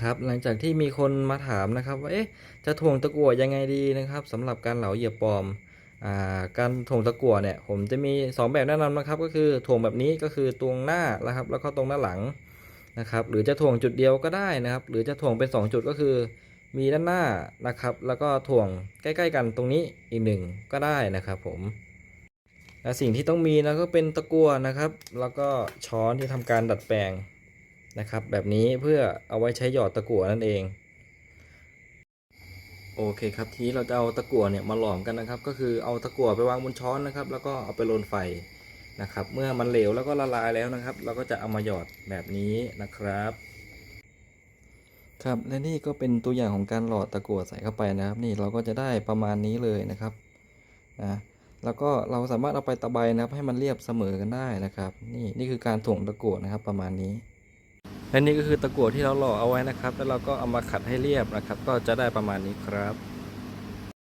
ครับหลังจากที่มีคนมาถามนะครับว่าเอ๊ะจะถ่วงตะกั่วยังไงดีนะครับสำหรับการเหลาเหยียบปลอมอาการถ่วงตะกั่วเนี่ยผมจะมี 2 แบบแนะนำนะครับก็คือถ่วงแบบนี้ก็คือตรงหน้านะครับแล้วก็ตรงหน้าหลังนะครับหรือจะถ่วงจุดเดียวก็ได้นะครับ หรือจะถ่วงเป็น 2 จุดก็คือ มีด้านหน้านะครับ แล้วก็ถ่วงใกล้ ๆ กันตรงนี้อีกหนึ่งก็ได้นะครับผมและสิ่งที่ต้องมีนะก็เป็นตะกั่วนะครับ แล้วก็ช้อนที่ทำการดัดแปลง นะครับ แบบนี้เพื่อเอาไว้ใช้หยอดตะกั่วนั่นเอง โอเคครับทีนี้เราจะเอาตะกั่วเนี่ยมาหลอมกันนะครับ ก็คือเอาตะกั่วไปวางบนช้อนนะครับ แล้วก็เอาไปโรนไฟนะครับ เมื่อมันเหลวแล้วก็ละลายแล้วนะครับ เราก็จะเอามาหยอดแบบนี้นะครับครับและนี่ก็เป็นตัวอย่างของการหลอดตะกั่วใส่เข้าไปนะครับ นี่เราก็จะได้ประมาณนี้เลยนะครับนะแล้วก็เราสามารถเอาไปตะไบนะครับ ให้มันเรียบเสมอกันได้นะครับ นี่นี่คือการถ่วงตะกั่วนะครับประมาณนี้ และนี่ก็คือตะกั่วที่เราหล่อเอาไว้นะครับ แล้วเราก็เอามาขัดให้เรียบนะครับ ก็จะได้ประมาณนี้ครับ